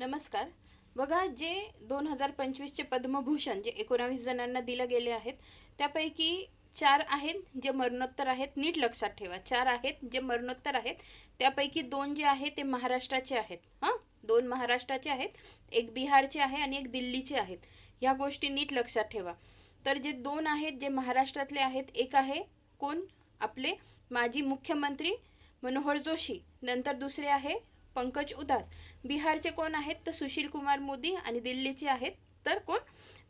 नमस्कार. बघा जे दोन हजार पंचवीसचे पद्मभूषण जे एकोणावीस जणांना दिले गेले आहेत त्यापैकी चार आहेत जे मरणोत्तर आहेत नीट लक्षात ठेवा. चार आहेत जे मरणोत्तर आहेत त्यापैकी दोन जे आहेत ते महाराष्ट्राचे आहेत. हां? दोन महाराष्ट्राचे आहेत एक बिहारचे आहे आणि एक दिल्लीचे आहेत. ह्या गोष्टी नीट लक्षात ठेवा. तर जे दोन आहेत जे महाराष्ट्रातले आहेत एक आहे कोण? आपले माजी मुख्यमंत्री मनोहर जोशी. नंतर दुसरे आहे पंकज उदास. बिहारचे कोण आहेत? तर सुशील कुमार मोदी आणि दिल्लीचे आहेत. तर कोण?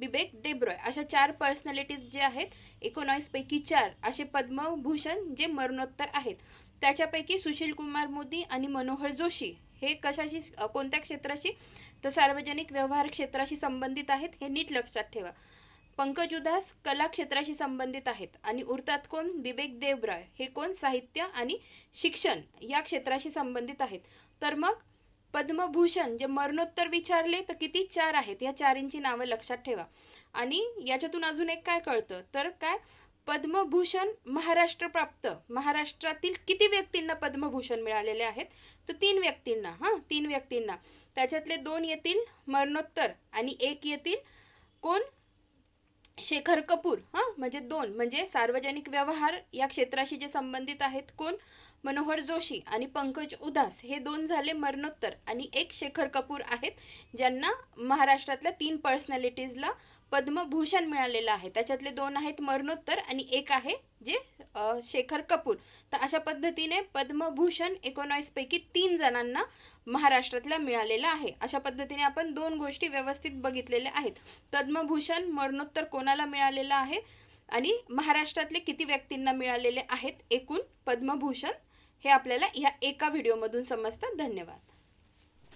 बिबेक देब्रॉय. अशा चार पर्सनॅलिटीज जे आहेत एकोणावीसपैकी चार असे पद्मभूषण जे मरणोत्तर आहेत. त्याच्यापैकी सुशील कुमार मोदी आणि मनोहर जोशी हे कशाशी कोणत्या क्षेत्राशी? तर सार्वजनिक व्यवहार क्षेत्राशी संबंधित आहेत हे नीट लक्षात ठेवा. पंकज उदास कला क्षेत्राशी संबंधित आहेत. आणि उरतात कोण? बिबेक देवराय. हे कोण? साहित्य आणि शिक्षण या क्षेत्राशी संबंधित आहेत. तर मग पद्मभूषण जे मरणोत्तर विचारले तर किती? चार आहेत. या चारींची नावं लक्षात ठेवा. आणि याच्यातून अजून एक काय कळतं? तर काय? पद्मभूषण महाराष्ट्र प्राप्त महाराष्ट्रातील किती व्यक्तींना पद्मभूषण मिळालेले आहेत? तर तीन व्यक्तींना हां तीन व्यक्तींना. त्याच्यातले दोन येतील मरणोत्तर आणि एक येतील कोण? शेखर कपूर हां? म्हणजे दोन म्हणजे सार्वजनिक व्यवहार या क्षेत्राशी जे संबंधित आहेत कोण? मनोहर जोशी आणि पंकज उदास. हे दोन झाले मरणोत्तर. आणि एक शेखर कपूर आहेत ज्यांना महाराष्ट्रातल्या तीन पर्सनॅलिटीजला पद्मभूषण मिळालेलं आहे. त्याच्यातले दोन आहेत मरणोत्तर आणि एक आहे जे शेखर कपूर. तर अशा पद्धतीने पद्मभूषण एकोणावीसपैकी तीन जणांना महाराष्ट्रातल्या मिळालेलं आहे. अशा पद्धतीने आपण दोन गोष्टी व्यवस्थित बघितलेल्या आहेत. पद्मभूषण मरणोत्तर कोणाला मिळालेलं आहे? आणि महाराष्ट्रातले किती व्यक्तींना मिळालेले आहेत? एकूण पद्मभूषण हे आपल्याला या एका व्हिडिओमधून समजतं. धन्यवाद.